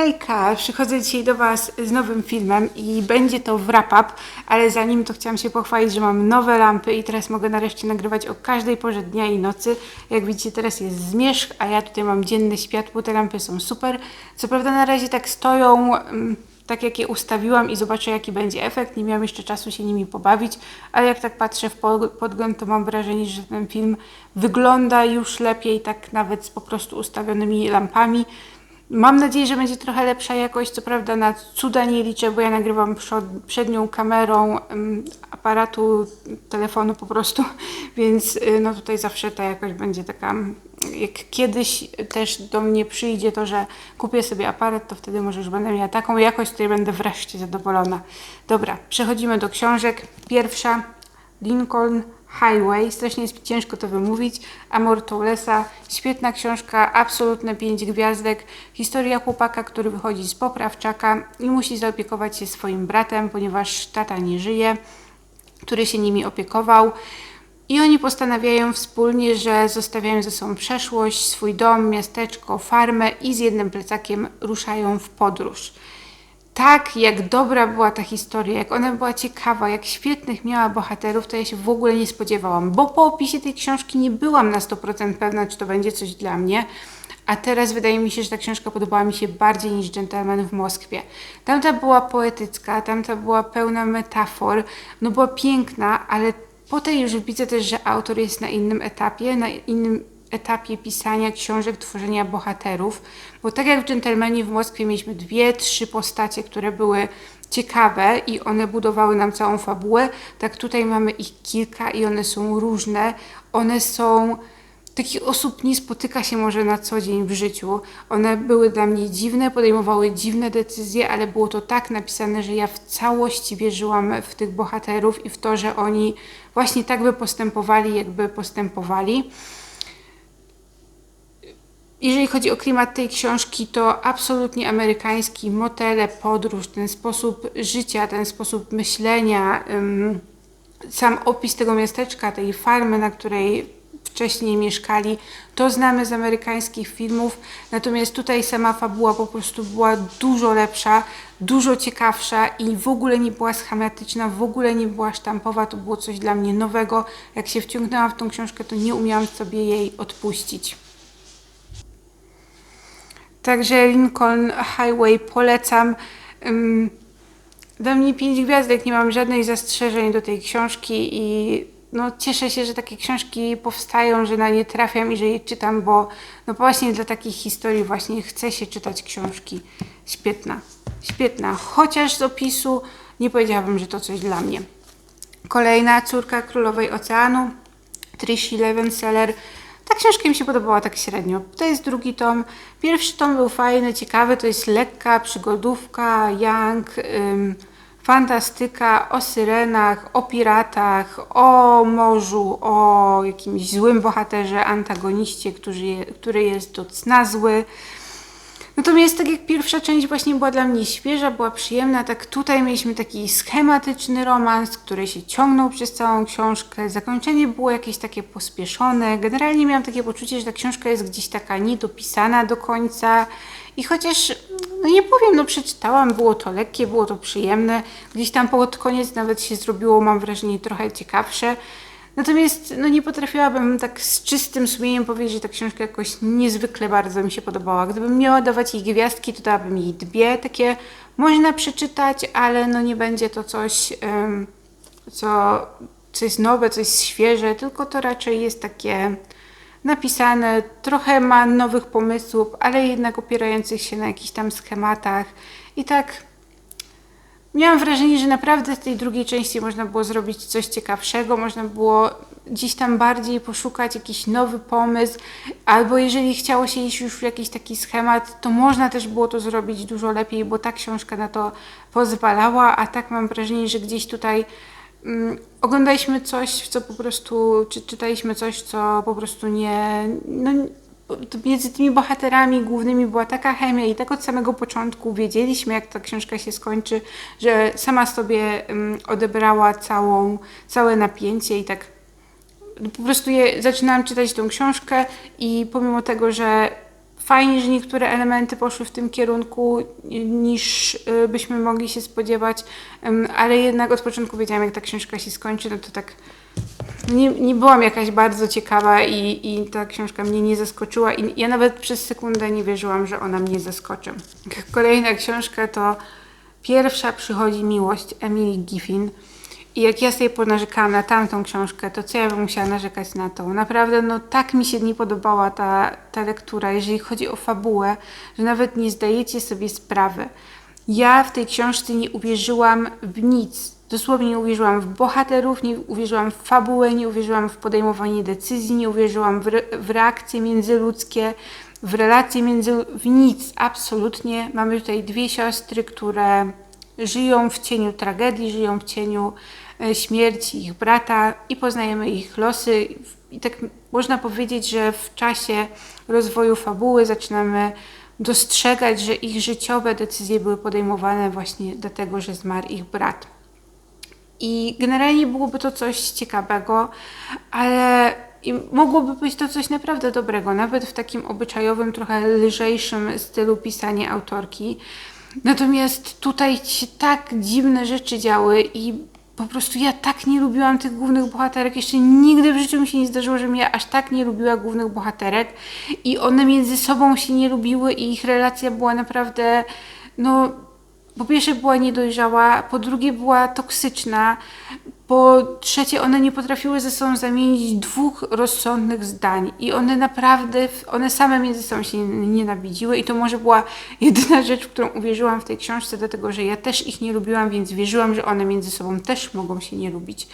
Hejka, przychodzę dzisiaj do Was z nowym filmem i będzie to wrap-up, ale zanim to chciałam się pochwalić, że mam nowe lampy i teraz mogę nareszcie nagrywać o każdej porze dnia i nocy. Jak widzicie teraz jest zmierzch, a ja tutaj mam dzienne światło, te lampy są super. Co prawda na razie tak stoją, mm, tak jak je ustawiłam i zobaczę jaki będzie efekt. Nie miałam jeszcze czasu się nimi pobawić, ale jak tak patrzę w po- podgląd, to mam wrażenie, że ten film wygląda już lepiej, tak nawet z po prostu ustawionymi lampami. Mam nadzieję, że będzie trochę lepsza jakość. Co prawda na cuda nie liczę, bo ja nagrywam przednią kamerą aparatu, telefonu po prostu, więc y, no tutaj zawsze ta jakość będzie taka. Jak kiedyś też do mnie przyjdzie to, że kupię sobie aparat, to wtedy może już będę miała taką jakość, której będę wreszcie zadowolona. Dobra, przechodzimy do książek. Pierwsza Lincoln Highway, strasznie jest ciężko to wymówić, Amor Toulesa, świetna książka, absolutne 5 gwiazdek, historia chłopaka, który wychodzi z poprawczaka i musi zaopiekować się swoim bratem, ponieważ tata nie żyje, który się nimi opiekował. I oni postanawiają wspólnie, że zostawiają ze sobą przeszłość, swój dom, miasteczko, farmę i z jednym plecakiem ruszają w podróż tak, jak dobra była ta historia, jak ona była ciekawa, jak świetnych miała bohaterów, to ja się w ogóle nie spodziewałam, bo po opisie tej książki nie byłam na 100% pewna, czy to będzie coś dla mnie. A teraz wydaje mi się, że ta książka podobała mi się bardziej niż Gentleman w Moskwie. Tamta była poetycka, tamta była pełna metafor, no była piękna, ale po tej już widzę też, że autor jest na innym etapie, na innym etapie pisania książek, tworzenia bohaterów, bo tak jak w Dżentelmenie w Moskwie mieliśmy dwie, trzy postacie, które były ciekawe i one budowały nam całą fabułę, tak tutaj mamy ich kilka i one są różne, one są takich osób nie spotyka się może na co dzień w życiu. One były dla mnie dziwne, podejmowały dziwne decyzje, ale było to tak napisane, że ja w całości wierzyłam w tych bohaterów i w to, że oni właśnie tak by postępowali, jakby postępowali. Jeżeli chodzi o klimat tej książki, to absolutnie amerykański, motele, podróż, ten sposób życia, ten sposób myślenia, sam opis tego miasteczka, tej farmy, na której wcześniej mieszkali, to znamy z amerykańskich filmów, natomiast tutaj sama fabuła po prostu była dużo lepsza, dużo ciekawsza i w ogóle nie była schematyczna, w ogóle nie była sztampowa, to było coś dla mnie nowego. Jak się wciągnęłam w tą książkę, to nie umiałam sobie jej odpuścić. Także Lincoln Highway polecam. Dla mnie 5 gwiazdek, nie mam żadnych zastrzeżeń do tej książki i no, cieszę się, że takie książki powstają, że na nie trafiam i że je czytam, bo no właśnie dla takich historii właśnie chce się czytać książki. Świetna, świetna. Chociaż z opisu nie powiedziałabym, że to coś dla mnie. Kolejna córka królowej oceanu, Trish Levenseller. Ta książka mi się podobała tak średnio. To jest drugi tom. Pierwszy tom był fajny, ciekawy, to jest lekka przygodówka, young, ym, fantastyka o syrenach, o piratach, o morzu, o jakimś złym bohaterze, antagoniście, który, który jest docna zły. Natomiast tak jak pierwsza część właśnie była dla mnie świeża, była przyjemna, tak tutaj mieliśmy taki schematyczny romans, który się ciągnął przez całą książkę. Zakończenie było jakieś takie pospieszone. Generalnie miałam takie poczucie, że ta książka jest gdzieś taka niedopisana do końca. I chociaż, no nie powiem, no przeczytałam, było to lekkie, było to przyjemne. Gdzieś tam pod koniec nawet się zrobiło, mam wrażenie, trochę ciekawsze. Natomiast no nie potrafiłabym tak z czystym sumieniem powiedzieć, że ta książka jakoś niezwykle bardzo mi się podobała. Gdybym miała dawać jej gwiazdki, to dałabym jej dwie. Takie można przeczytać, ale no nie będzie to coś, em, co, co jest nowe, coś świeże, tylko to raczej jest takie napisane, trochę ma nowych pomysłów, ale jednak opierających się na jakichś tam schematach. I tak Miałam wrażenie, że naprawdę z tej drugiej części można było zrobić coś ciekawszego, można było gdzieś tam bardziej poszukać jakiś nowy pomysł, albo jeżeli chciało się iść już w jakiś taki schemat, to można też było to zrobić dużo lepiej, bo ta książka na to pozwalała, a tak mam wrażenie, że gdzieś tutaj mm, oglądaliśmy coś, w co po prostu, czy czytaliśmy coś, co po prostu nie, no, między tymi bohaterami głównymi była taka chemia i tak od samego początku wiedzieliśmy, jak ta książka się skończy, że sama sobie um, odebrała całą, całe napięcie i tak po prostu je, zaczynałam czytać tą książkę i pomimo tego, że fajnie, że niektóre elementy poszły w tym kierunku niż y, byśmy mogli się spodziewać, Ym, ale jednak od początku wiedziałam, jak ta książka się skończy, no to tak nie, nie byłam jakaś bardzo ciekawa i, i ta książka mnie nie zaskoczyła i ja nawet przez sekundę nie wierzyłam, że ona mnie zaskoczy. Kolejna książka to Pierwsza przychodzi miłość Emily Giffin. I jak ja sobie ponarzekałam na tamtą książkę, to co ja bym musiała narzekać na tą? Naprawdę, no tak mi się nie podobała ta, ta lektura, jeżeli chodzi o fabułę, że nawet nie zdajecie sobie sprawy. Ja w tej książce nie uwierzyłam w nic. Dosłownie nie uwierzyłam w bohaterów, nie uwierzyłam w fabułę, nie uwierzyłam w podejmowanie decyzji, nie uwierzyłam w, re w reakcje międzyludzkie, w relacje między... w nic, absolutnie. Mamy tutaj dwie siostry, które żyją w cieniu tragedii, żyją w cieniu e, śmierci ich brata i poznajemy ich losy. I tak można powiedzieć, że w czasie rozwoju fabuły zaczynamy dostrzegać, że ich życiowe decyzje były podejmowane właśnie dlatego, że zmarł ich brat. I generalnie byłoby to coś ciekawego, ale i mogłoby być to coś naprawdę dobrego, nawet w takim obyczajowym, trochę lżejszym stylu pisania autorki. Natomiast tutaj się tak dziwne rzeczy działy i po prostu ja tak nie lubiłam tych głównych bohaterek. Jeszcze nigdy w życiu mi się nie zdarzyło, żebym ja aż tak nie lubiła głównych bohaterek. I one między sobą się nie lubiły i ich relacja była naprawdę, no, po pierwsze była niedojrzała, po drugie była toksyczna, po trzecie one nie potrafiły ze sobą zamienić dwóch rozsądnych zdań i one naprawdę, one same między sobą się nienawidziły i to może była jedyna rzecz, w którą uwierzyłam w tej książce, dlatego że ja też ich nie lubiłam, więc wierzyłam, że one między sobą też mogą się nie lubić.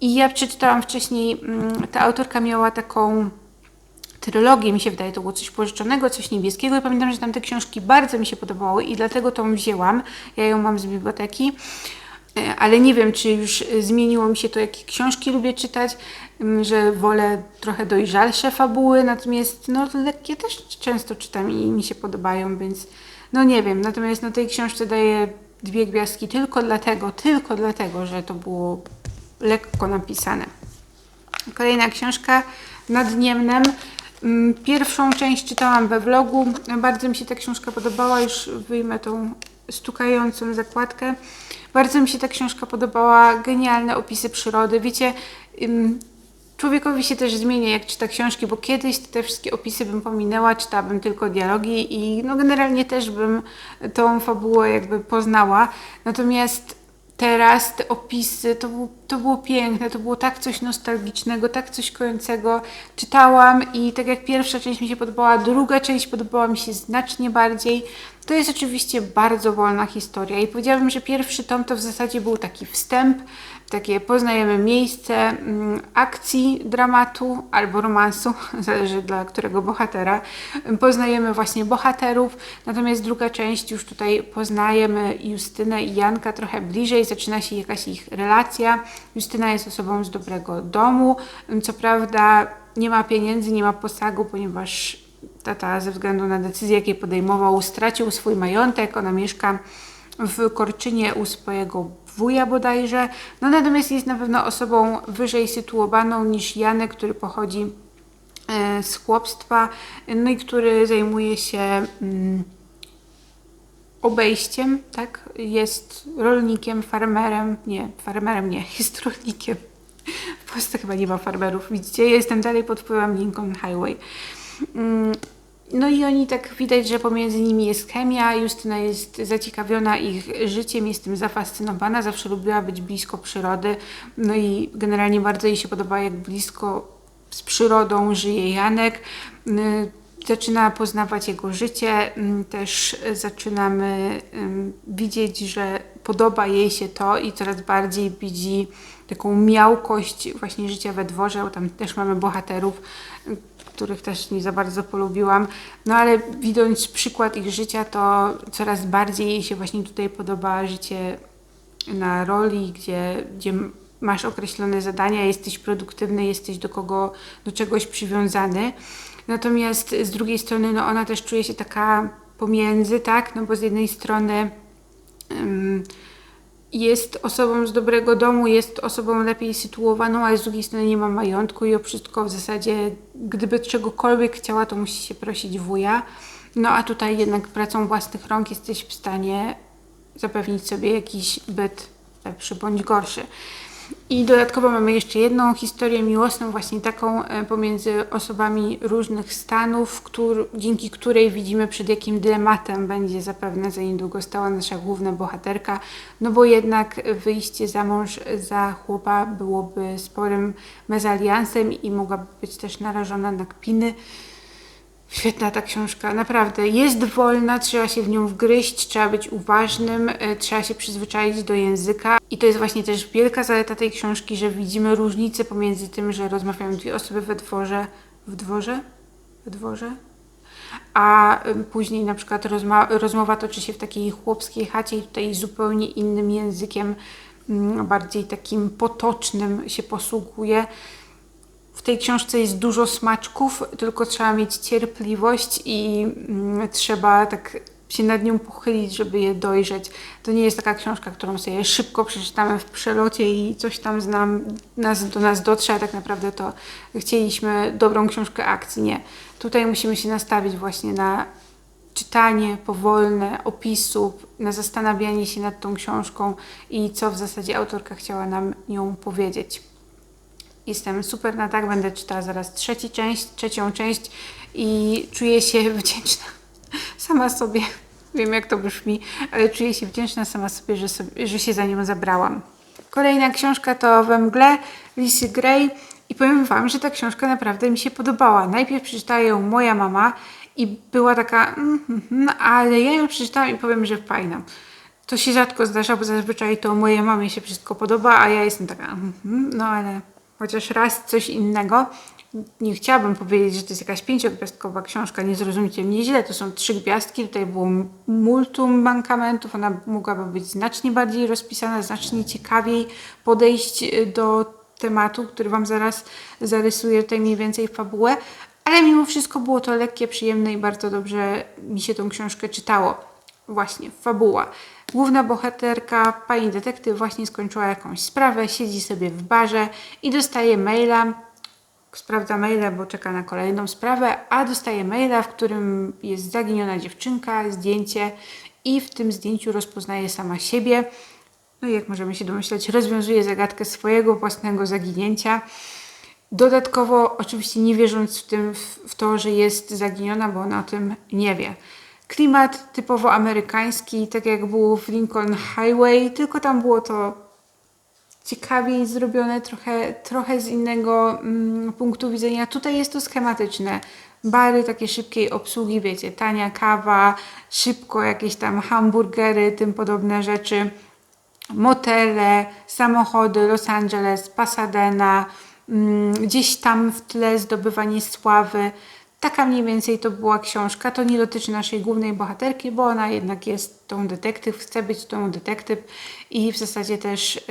I ja przeczytałam wcześniej, mm, ta autorka miała taką trylogię, mi się wydaje, to było coś pożyczonego, coś niebieskiego i pamiętam, że tam te książki bardzo mi się podobały i dlatego tą wzięłam. Ja ją mam z biblioteki, e, ale nie wiem, czy już zmieniło mi się to, jakie książki lubię czytać, że wolę trochę dojrzalsze fabuły, natomiast no lekkie też często czytam i mi się podobają, więc no nie wiem. Natomiast na tej książce daję dwie gwiazdki tylko dlatego, tylko dlatego, że to było lekko napisane. Kolejna książka nad Niemnem pierwszą część czytałam we vlogu. Bardzo mi się ta książka podobała. Już wyjmę tą stukającą zakładkę. Bardzo mi się ta książka podobała. Genialne opisy przyrody. Wiecie, człowiekowi się też zmienia, jak czyta książki, bo kiedyś te wszystkie opisy bym pominęła, czytałabym tylko dialogi i no generalnie też bym tą fabułę jakby poznała. Natomiast teraz te opisy, to, był, to było piękne, to było tak coś nostalgicznego, tak coś kojącego. Czytałam i tak jak pierwsza część mi się podobała, druga część podobała mi się znacznie bardziej. To jest oczywiście bardzo wolna historia i powiedziałabym, że pierwszy tom to w zasadzie był taki wstęp, takie poznajemy miejsce mm, akcji, dramatu albo romansu, zależy dla którego bohatera. Poznajemy właśnie bohaterów, natomiast druga część już tutaj poznajemy Justynę i Janka trochę bliżej, zaczyna się jakaś ich relacja. Justyna jest osobą z dobrego domu, co prawda nie ma pieniędzy, nie ma posagu, ponieważ tata ze względu na decyzje, jakie podejmował, stracił swój majątek, ona mieszka w Korczynie u swojego wuja bodajże. No natomiast jest na pewno osobą wyżej sytuowaną niż Janek, który pochodzi e, z chłopstwa, no i który zajmuje się mm, obejściem, tak? Jest rolnikiem, farmerem, nie, farmerem nie, jest rolnikiem. W Polsce chyba nie ma farmerów, widzicie? Ja jestem dalej pod wpływem Lincoln Highway. No i oni tak widać, że pomiędzy nimi jest chemia. Justyna jest zaciekawiona ich życiem, jest tym zafascynowana, zawsze lubiła być blisko przyrody. No i generalnie bardzo jej się podoba, jak blisko z przyrodą żyje Janek. Y, zaczyna poznawać jego życie, y, też zaczynamy y, widzieć, że podoba jej się to i coraz bardziej widzi taką miałkość właśnie życia we dworze. Tam też mamy bohaterów, których też nie za bardzo polubiłam. No ale widząc przykład ich życia, to coraz bardziej jej się właśnie tutaj podoba życie na roli, gdzie, gdzie masz określone zadania, jesteś produktywny, jesteś do kogo, do czegoś przywiązany. Natomiast z drugiej strony, no ona też czuje się taka pomiędzy, tak? No bo z jednej strony um, jest osobą z dobrego domu, jest osobą lepiej sytuowaną, ale z drugiej strony nie ma majątku i o wszystko w zasadzie, gdyby czegokolwiek chciała, to musi się prosić wuja. No a tutaj jednak pracą własnych rąk jesteś w stanie zapewnić sobie jakiś byt lepszy bądź gorszy. I dodatkowo mamy jeszcze jedną historię miłosną, właśnie taką e, pomiędzy osobami różnych stanów, któr, dzięki której widzimy przed jakim dylematem będzie zapewne za niedługo stała nasza główna bohaterka, no bo jednak wyjście za mąż za chłopa byłoby sporym mezaliansem i mogłaby być też narażona na kpiny. Świetna ta książka, naprawdę. Jest wolna, trzeba się w nią wgryźć, trzeba być uważnym, e, trzeba się przyzwyczaić do języka. I to jest właśnie też wielka zaleta tej książki, że widzimy różnicę pomiędzy tym, że rozmawiają dwie osoby we dworze. W dworze? W dworze? A później na przykład rozmowa toczy się w takiej chłopskiej chacie i tutaj zupełnie innym językiem, mm, bardziej takim potocznym się posługuje. Tej książce jest dużo smaczków, tylko trzeba mieć cierpliwość i mm, trzeba tak się nad nią pochylić, żeby je dojrzeć. To nie jest taka książka, którą sobie szybko przeczytamy w przelocie i coś tam z nam, nas, do nas dotrze, a tak naprawdę to chcieliśmy dobrą książkę akcji. Nie. Tutaj musimy się nastawić właśnie na czytanie powolne opisów, na zastanawianie się nad tą książką i co w zasadzie autorka chciała nam nią powiedzieć. Jestem super na tak, będę czytała zaraz trzeci część, trzecią część i czuję się wdzięczna sama sobie. Wiem, jak to brzmi, ale czuję się wdzięczna sama sobie, że, sobie, że się za nią zabrałam. Kolejna książka to We mgle Lisy Gray i powiem Wam, że ta książka naprawdę mi się podobała. Najpierw przeczytała ją moja mama i była taka, mm, mm, mm, ale ja ją przeczytałam i powiem, że fajna. To się rzadko zdarza, bo zazwyczaj to mojej mamie się wszystko podoba, a ja jestem taka, no ale chociaż raz coś innego. Nie chciałabym powiedzieć, że to jest jakaś pięciogwiazdkowa książka, nie zrozumcie mnie źle, to są trzy gwiazdki, tutaj było multum mankamentów, ona mogłaby być znacznie bardziej rozpisana, znacznie ciekawiej podejść y, do tematu, który Wam zaraz zarysuję tutaj mniej więcej fabułę, ale mimo wszystko było to lekkie, przyjemne i bardzo dobrze mi się tą książkę czytało. Właśnie, fabuła. Główna bohaterka, pani detektyw, właśnie skończyła jakąś sprawę, siedzi sobie w barze i dostaje maila. Sprawdza maila, bo czeka na kolejną sprawę, a dostaje maila, w którym jest zaginiona dziewczynka, zdjęcie i w tym zdjęciu rozpoznaje sama siebie. No i jak możemy się domyślać, rozwiązuje zagadkę swojego własnego zaginięcia. Dodatkowo, oczywiście nie wierząc w, tym, w to, że jest zaginiona, bo ona o tym nie wie klimat typowo amerykański, tak jak było w Lincoln Highway, tylko tam było to ciekawiej zrobione, trochę, trochę z innego mm, punktu widzenia. Tutaj jest to schematyczne. Bary takie szybkiej obsługi, wiecie, tania kawa, szybko jakieś tam hamburgery, tym podobne rzeczy. Motele, samochody, Los Angeles, Pasadena, mm, gdzieś tam w tle zdobywanie sławy. Taka mniej więcej to była książka. To nie dotyczy naszej głównej bohaterki, bo ona jednak jest tą detektyw, chce być tą detektyw i w zasadzie też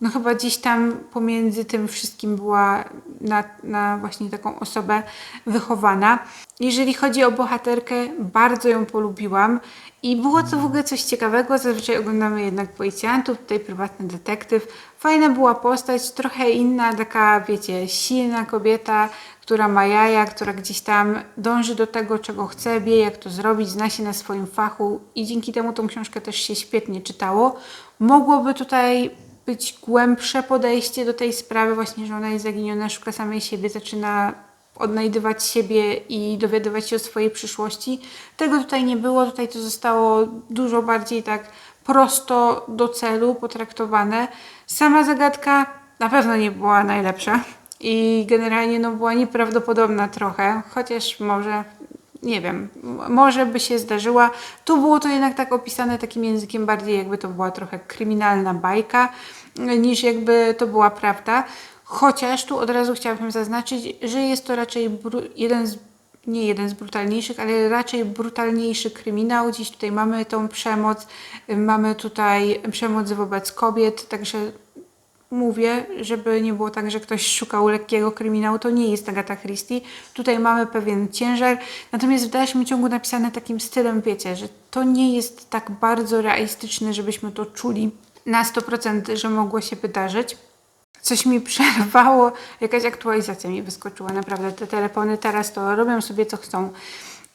no chyba gdzieś tam pomiędzy tym wszystkim była na, na właśnie taką osobę wychowana. Jeżeli chodzi o bohaterkę, bardzo ją polubiłam i było to w ogóle coś ciekawego. Zazwyczaj oglądamy jednak policjantów, tutaj prywatny detektyw. Fajna była postać, trochę inna, taka wiecie, silna kobieta, która ma jaja, która gdzieś tam dąży do tego, czego chce, wie jak to zrobić, zna się na swoim fachu i dzięki temu tą książkę też się świetnie czytało. Mogłoby tutaj być głębsze podejście do tej sprawy, właśnie, że ona jest zaginiona, szuka samej siebie, zaczyna odnajdywać siebie i dowiadywać się o swojej przyszłości. Tego tutaj nie było, tutaj to zostało dużo bardziej tak prosto do celu potraktowane. Sama zagadka na pewno nie była najlepsza i generalnie no, była nieprawdopodobna trochę, chociaż może nie wiem, może by się zdarzyła. Tu było to jednak tak opisane takim językiem bardziej jakby to była trochę kryminalna bajka, niż jakby to była prawda. Chociaż tu od razu chciałabym zaznaczyć, że jest to raczej jeden z nie jeden z brutalniejszych, ale raczej brutalniejszy kryminał. Dziś tutaj mamy tą przemoc, mamy tutaj przemoc wobec kobiet, także mówię, żeby nie było tak, że ktoś szukał lekkiego kryminału, to nie jest Agatha Christie. Tutaj mamy pewien ciężar, natomiast w dalszym ciągu napisane takim stylem, wiecie, że to nie jest tak bardzo realistyczne, żebyśmy to czuli na 100%, że mogło się wydarzyć. Coś mi przerwało, jakaś aktualizacja mi wyskoczyła. Naprawdę te telefony teraz to robią sobie co chcą.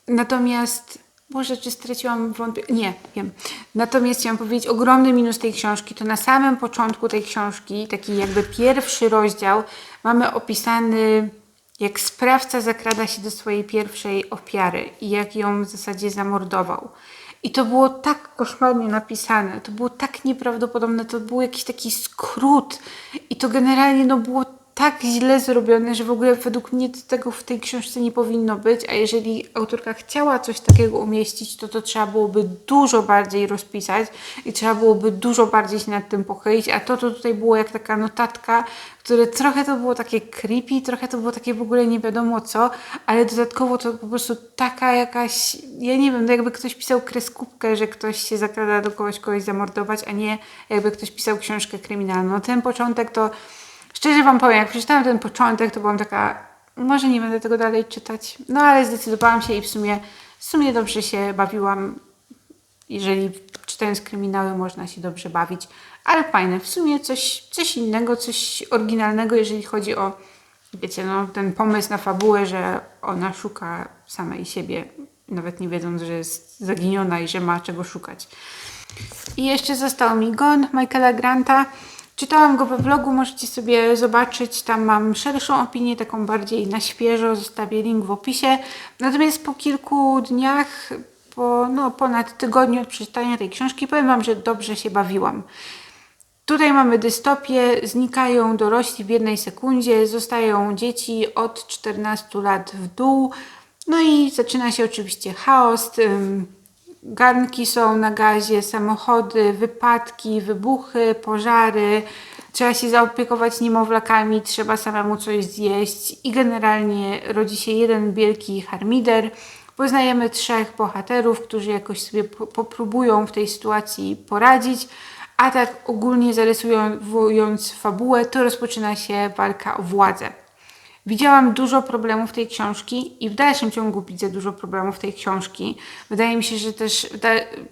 Natomiast, może czy straciłam wątpliwość? Nie, wiem. Natomiast chciałam powiedzieć, ogromny minus tej książki to na samym początku tej książki, taki jakby pierwszy rozdział, mamy opisany jak sprawca zakrada się do swojej pierwszej ofiary i jak ją w zasadzie zamordował. I to było tak koszmarnie napisane, to było tak nieprawdopodobne, to był jakiś taki skrót i to generalnie no, było tak źle zrobione, że w ogóle według mnie tego w tej książce nie powinno być, a jeżeli autorka chciała coś takiego umieścić, to to trzeba byłoby dużo bardziej rozpisać i trzeba byłoby dużo bardziej się nad tym pochylić, a to, to tutaj było jak taka notatka, które trochę to było takie creepy, trochę to było takie w ogóle nie wiadomo co, ale dodatkowo to po prostu taka jakaś, ja nie wiem, no jakby ktoś pisał kreskówkę, że ktoś się zakrada do kogoś, kogoś zamordować, a nie jakby ktoś pisał książkę kryminalną. Ten początek to Szczerze Wam powiem, jak przeczytałam ten początek, to byłam taka, może nie będę tego dalej czytać. No ale zdecydowałam się i w sumie, w sumie dobrze się bawiłam. Jeżeli czytając kryminały można się dobrze bawić. Ale fajne, w sumie coś, coś innego, coś oryginalnego, jeżeli chodzi o, wiecie, no, ten pomysł na fabułę, że ona szuka samej siebie, nawet nie wiedząc, że jest zaginiona i że ma czego szukać. I jeszcze został mi Gon Michaela Granta. Czytałam go we vlogu, możecie sobie zobaczyć. Tam mam szerszą opinię, taką bardziej na świeżo. Zostawię link w opisie. Natomiast po kilku dniach, po no, ponad tygodniu od przeczytania tej książki, powiem Wam, że dobrze się bawiłam. Tutaj mamy dystopię, znikają dorośli w jednej sekundzie, zostają dzieci od 14 lat w dół. No i zaczyna się oczywiście chaos. Garnki są na gazie, samochody, wypadki, wybuchy, pożary. Trzeba się zaopiekować niemowlakami, trzeba samemu coś zjeść i generalnie rodzi się jeden wielki harmider. Poznajemy trzech bohaterów, którzy jakoś sobie popróbują w tej sytuacji poradzić, a tak ogólnie zarysując fabułę, to rozpoczyna się walka o władzę. Widziałam dużo problemów tej książki i w dalszym ciągu widzę dużo problemów tej książki. Wydaje mi się, że też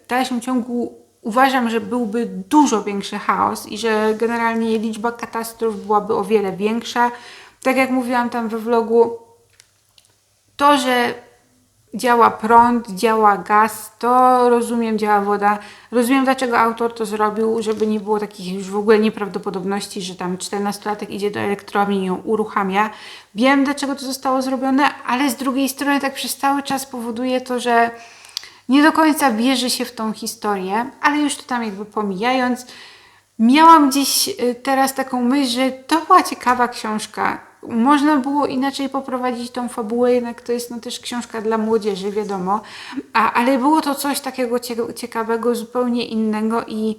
w dalszym ciągu uważam, że byłby dużo większy chaos i że generalnie liczba katastrof byłaby o wiele większa. Tak jak mówiłam tam we vlogu, to, że działa prąd, działa gaz, to rozumiem, działa woda. Rozumiem, dlaczego autor to zrobił, żeby nie było takich już w ogóle nieprawdopodobności, że tam 14-latek idzie do elektrowni i ją uruchamia. Wiem, dlaczego to zostało zrobione, ale z drugiej strony tak przez cały czas powoduje to, że nie do końca wierzy się w tą historię, ale już to tam jakby pomijając, miałam gdzieś y, teraz taką myśl, że to była ciekawa książka można było inaczej poprowadzić tą fabułę, jednak to jest no, też książka dla młodzieży, wiadomo, A, ale było to coś takiego ciekawego, zupełnie innego i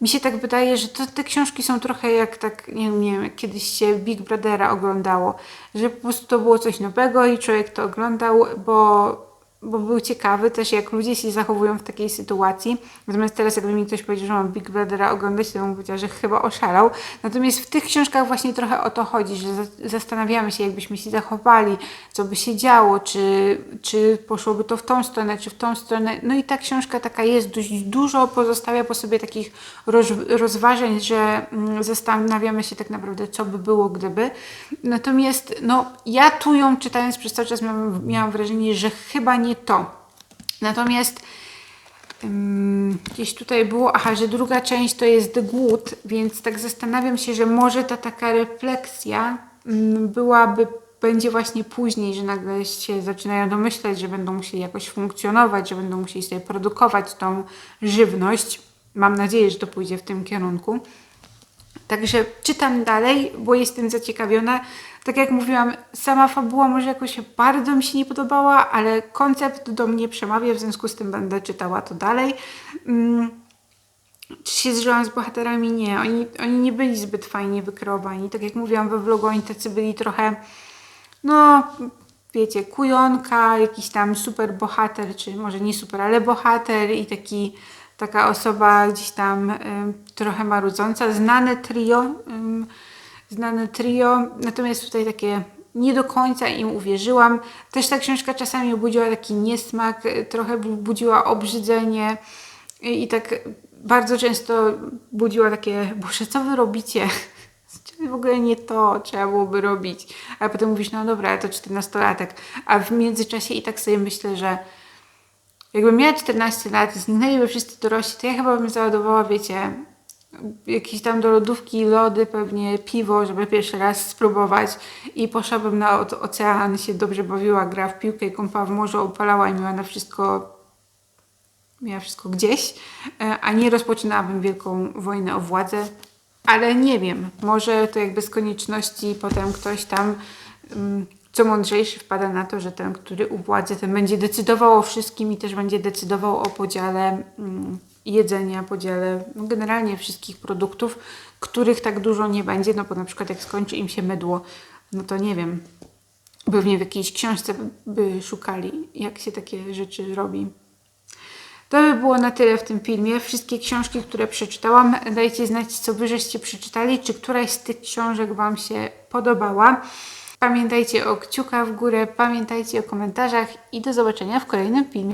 mi się tak wydaje, że to, te książki są trochę jak tak, nie, nie wiem, kiedyś się Big Brothera oglądało, że po prostu to było coś nowego i człowiek to oglądał, bo bo był ciekawy też, jak ludzie się zachowują w takiej sytuacji. Natomiast teraz, jakby mi ktoś powiedział, że mam Big Brothera oglądać, to bym powiedziała, że chyba oszalał. Natomiast w tych książkach właśnie trochę o to chodzi, że zastanawiamy się, jakbyśmy się zachowali, co by się działo, czy, czy poszłoby to w tą stronę, czy w tą stronę. No i ta książka taka jest, dość dużo pozostawia po sobie takich roz, rozważań, że mm, zastanawiamy się tak naprawdę, co by było, gdyby. Natomiast no, ja tu ją czytając przez cały czas miałam, miałam wrażenie, że chyba nie to. Natomiast gdzieś tutaj było, aha, że druga część to jest głód, więc tak zastanawiam się, że może ta taka refleksja byłaby będzie właśnie później, że nagle się zaczynają domyślać, że będą musieli jakoś funkcjonować, że będą musieli sobie produkować tą żywność. Mam nadzieję, że to pójdzie w tym kierunku. Także czytam dalej, bo jestem zaciekawiona. Tak jak mówiłam, sama fabuła może jakoś bardzo mi się nie podobała, ale koncept do mnie przemawia, w związku z tym będę czytała to dalej. Hmm. Czy się zżyłam z bohaterami? Nie. Oni, oni nie byli zbyt fajnie wykreowani. Tak jak mówiłam we vlogu, oni tacy byli trochę, no wiecie, kujonka, jakiś tam super bohater, czy może nie super, ale bohater i taki taka osoba gdzieś tam y, trochę marudząca, znane trio, y, znane trio, natomiast tutaj takie nie do końca im uwierzyłam. Też ta książka czasami budziła taki niesmak, trochę budziła obrzydzenie i tak bardzo często budziła takie, boże, co wy robicie? W ogóle nie to trzeba byłoby robić. A potem mówisz, no dobra, to 14-latek. A w międzyczasie i tak sobie myślę, że jakbym miała 14 lat, zniknęliby wszyscy dorośli, to ja chyba bym załadowała, wiecie, jakieś tam do lodówki lody, pewnie piwo, żeby pierwszy raz spróbować i poszłabym na ocean, się dobrze bawiła, gra w piłkę, kąpała w morzu, opalała i miała na wszystko miała wszystko gdzieś, e, a nie rozpoczynałabym wielką wojnę o władzę. Ale nie wiem, może to jakby z konieczności potem ktoś tam, mm, co mądrzejszy, wpada na to, że ten, który u władzy, ten będzie decydował o wszystkim i też będzie decydował o podziale mm, jedzenia, podziale no generalnie wszystkich produktów, których tak dużo nie będzie, no bo na przykład jak skończy im się mydło, no to nie wiem, pewnie w jakiejś książce by szukali, jak się takie rzeczy robi. To by było na tyle w tym filmie. Wszystkie książki, które przeczytałam, dajcie znać, co wy żeście przeczytali, czy któraś z tych książek wam się podobała. Pamiętajcie o kciuka w górę, pamiętajcie o komentarzach i do zobaczenia w kolejnym filmie.